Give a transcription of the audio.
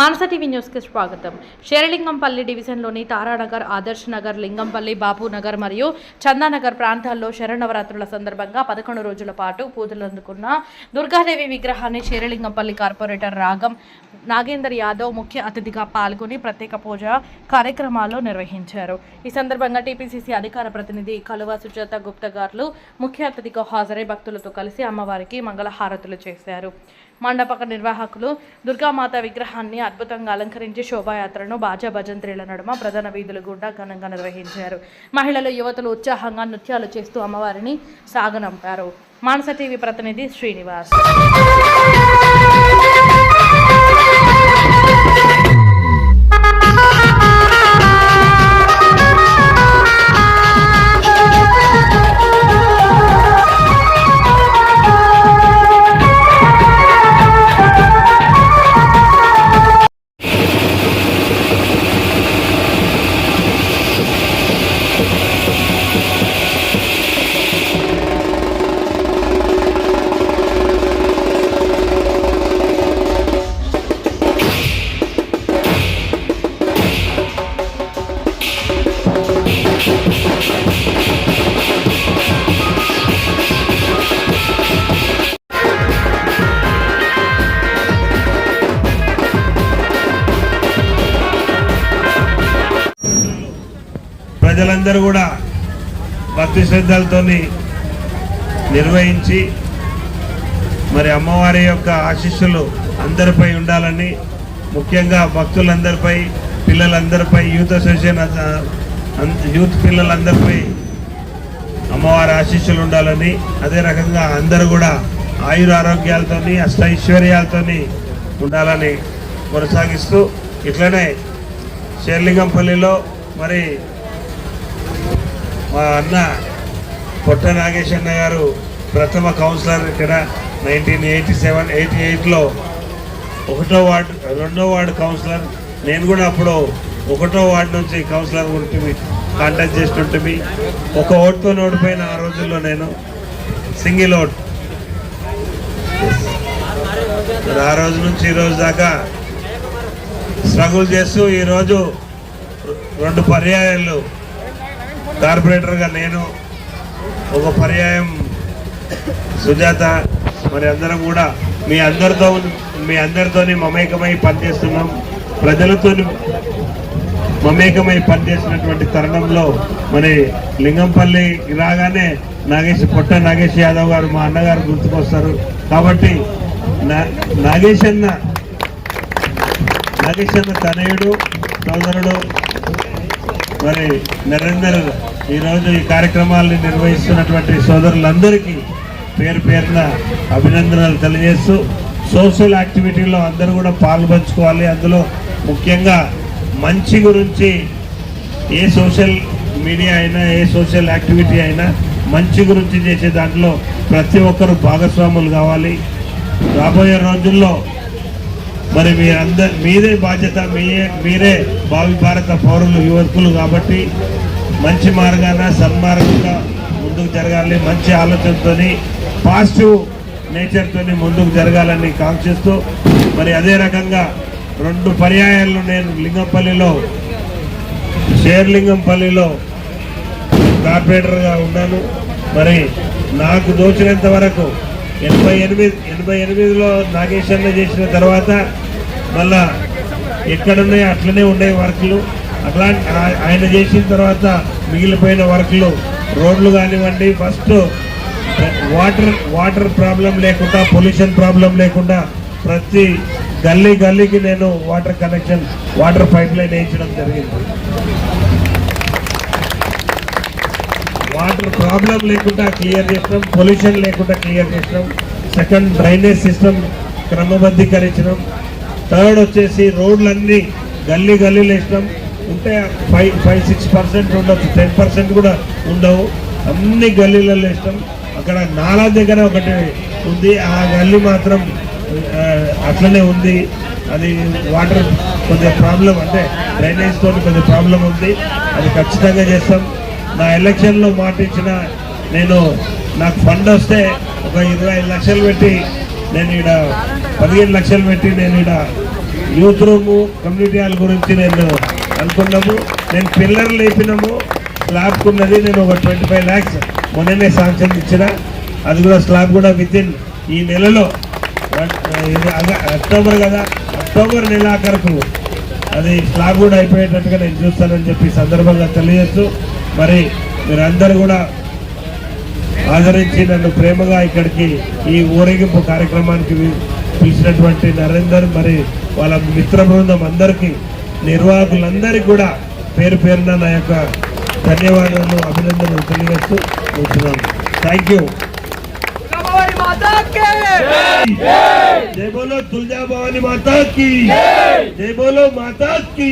మానస TV న్యూస్కి స్వాగతం. శేరలింగంపల్లి డివిజన్లోని తారానగర్ ఆదర్శ్ నగర్ లింగంపల్లి బాపునగర్ మరియు చందానగర్ ప్రాంతాల్లో శరణవరాత్రుల సందర్భంగా పదకొండు రోజుల పాటు పూజలు అందుకున్న దుర్గాదేవి విగ్రహాన్ని శేరలింగంపల్లి కార్పొరేటర్ రాగం నాగేందర్ యాదవ్ ముఖ్య అతిథిగా పాల్గొని ప్రత్యేక పూజ కార్యక్రమాలు నిర్వహించారు. ఈ సందర్భంగా టీపీసీసీ అధికార ప్రతినిధి కలువ సుజాత గుప్తా గారు ముఖ్య అతిథిగా హాజరై భక్తులతో కలిసి అమ్మవారికి మంగళహారతులు చేశారు. మండపక నిర్వాహకులు దుర్గామాత విగ్రహాన్ని అద్భుతంగా అలంకరించి శోభాయాత్రను బాజా భజంత్రీల నడుమ ప్రధాన వీధుల గుండా ఘనంగా నిర్వహించారు. మహిళలు యువతలు ఉత్సాహంగా నృత్యాలు చేస్తూ అమ్మవారిని సాగనంపారు. మానస టీవీ ప్రతినిధి శ్రీనివాస్. అందరూ కూడా భక్తి శ్రద్ధలతో నిర్వహించి మరి అమ్మవారి యొక్క ఆశీస్సులు అందరిపై ఉండాలని ముఖ్యంగా భక్తులందరిపై పిల్లలందరిపై యూత్ అసోసియేషన్ యూత్ పిల్లలందరిపై అమ్మవారి ఆశీస్సులు ఉండాలని అదే రకంగా అందరూ కూడా ఆయుర ఆరోగ్యాలతోని అష్టైశ్వర్యాలతోని ఉండాలని కొనసాగిస్తూ ఇట్లనే షేర్లింగంపల్లిలో మరి మా అన్న పొట్ట నాగేశన్న గారు ప్రథమ కౌన్సిలర్ ఇక్కడ నైన్టీన్ ఎయిటీ సెవెన్ ఎయిటీ ఎయిట్లో ఒకటో వార్డు రెండో వార్డు కౌన్సిలర్. నేను కూడా అప్పుడు ఒకటో వార్డు నుంచి కౌన్సిలర్ ఉంటుంది కాంటాక్ట్ చేస్తుంటుంది ఒక ఓటుతో ఓడిపోయిన ఆ రోజుల్లో నేను సింగిల్ ఓట్. ఆ రోజు నుంచి ఈరోజు దాకా స్ట్రగుల్ చేస్తూ ఈరోజు రెండు పర్యాయాలు కార్పొరేటర్గా నేను ఒక పర్యాయం సుజాత మరి అందరం కూడా మీ అందరితో మీ అందరితోని మమేకమై పనిచేస్తున్నాం. ప్రజలతో మమేకమై పనిచేసినటువంటి తరుణంలో మరి లింగంపల్లి రాగానే నాగేష్ పొట్ట నాగేష్ యాదవ్ గారు మా అన్నగారు గుర్తుకొస్తారు. కాబట్టి నా- నాగేష్ అన్న నాగేష్ అన్న తనయుడు సోదరుడు మరి నరేందర్ ఈరోజు ఈ కార్యక్రమాలను నిర్వహిస్తున్నటువంటి సోదరులందరికీ పేరు పేరున అభినందనలు తెలియజేస్తూ సోషల్ యాక్టివిటీలో అందరూ కూడా పాల్పంచుకోవాలి. అందులో ముఖ్యంగా మంచి గురించి ఏ సోషల్ మీడియా అయినా ఏ సోషల్ యాక్టివిటీ అయినా మంచి గురించి చేసే దాంట్లో ప్రతి ఒక్కరు భాగస్వాములు కావాలి. రాబోయే రోజుల్లో మరి మీ అందరి మీదే బాధ్యత మీరే మీరే భావి భారత పౌరులు యువకులు కాబట్టి మంచి మార్గాన సన్మార్గంగా ముందుకు జరగాలి మంచి ఆలోచనతోని పాజిటివ్ నేచర్తోని ముందుకు జరగాలని కాంక్షిస్తూ మరి అదే రకంగా రెండు పర్యాయాలు నేను లింగంపల్లిలో షేర్లింగంపల్లిలో కార్పొరేటర్గా ఉన్నాను. మరి నాకు దోచినంత వరకు ఎనభై ఎనిమిది ఎనభై ఎనిమిదిలో నాగేశ్వరణ చేసిన తర్వాత మళ్ళా ఎక్కడున్నాయో అట్లనే ఉండే వర్క్లు. అట్లా ఆయన చేసిన తర్వాత మిగిలిపోయిన వర్క్లు రోడ్లు కానివ్వండి ఫస్ట్ వాటర్ వాటర్ ప్రాబ్లం లేకుండా పొల్యూషన్ ప్రాబ్లం లేకుండా ప్రతి గల్లీ గల్లీకి నేను water connection water pipe line వేయించడం జరిగింది. వాటర్ ప్రాబ్లం లేకుండా క్లియర్ చేసినాం పొల్యూషన్ లేకుండా క్లియర్ చేసినాం సెకండ్ డ్రైనేజ్ సిస్టమ్ క్రమబద్ధీకరించడం థర్డ్ వచ్చేసి రోడ్లన్నీ గల్లీ గల్లీలు వేసినాం. ఉంటే ఫైవ్ ఫైవ్ సిక్స్ పర్సెంట్ ఉండొచ్చు టెన్ పర్సెంట్ కూడా ఉండవు. అన్ని గల్లీలలో వేసినాం. అక్కడ నాలా దగ్గర ఒకటి ఉంది. ఆ గల్లీ మాత్రం అట్లనే ఉంది. అది వాటర్ కొద్దిగా ప్రాబ్లం అంటే డ్రైనేజ్తో కొద్దిగా ప్రాబ్లం ఉంది. అది ఖచ్చితంగా చేస్తాం. నా ఎలక్షన్లో మాట ఇచ్చిన నేను నాకు ఫండ్ వస్తే ఒక ఇరవై ఐదు లక్షలు పెట్టి నేను ఇక్కడ పదిహేను లక్షలు పెట్టి నేను ఇక్కడ యూత్ రూమ్ కమ్యూనిటీ హాల్ గురించి నేను అనుకున్నాము. నేను పిల్లర్లు లేపినాము. స్లాబ్కున్నది నేను ఒక ట్వంటీ ఫైవ్ ల్యాక్స్ మొన్ననే శాంక్షన్ ఇచ్చిన. అది కూడా స్లాబ్ కూడా వితిన్ ఈ నెలలో. అక్టోబర్ కదా. అక్టోబర్ నెల ఆఖరకు. అది స్లాబ్ కూడా అయిపోయేటట్టుగా నేను చూస్తానని చెప్పి సందర్భంగా తెలియజేస్తూ మరి మీరందరూ కూడా ఆదరించి నన్ను ప్రేమగా ఇక్కడికి ఈ ఊరేగింపు కార్యక్రమానికి పిలిచినటువంటి నరేందర్ మరి వాళ్ళ మిత్ర బృందం అందరికీ నిర్వాహకులందరికీ కూడా పేరు పేరున నా యొక్క ధన్యవాదాలు అభినందనలు తెలియజేస్తూ కూర్చున్నాను థ్యాంక్ యూ జై బోలో తులజా భవాని మాతా కి జై! బోలో మాతా కి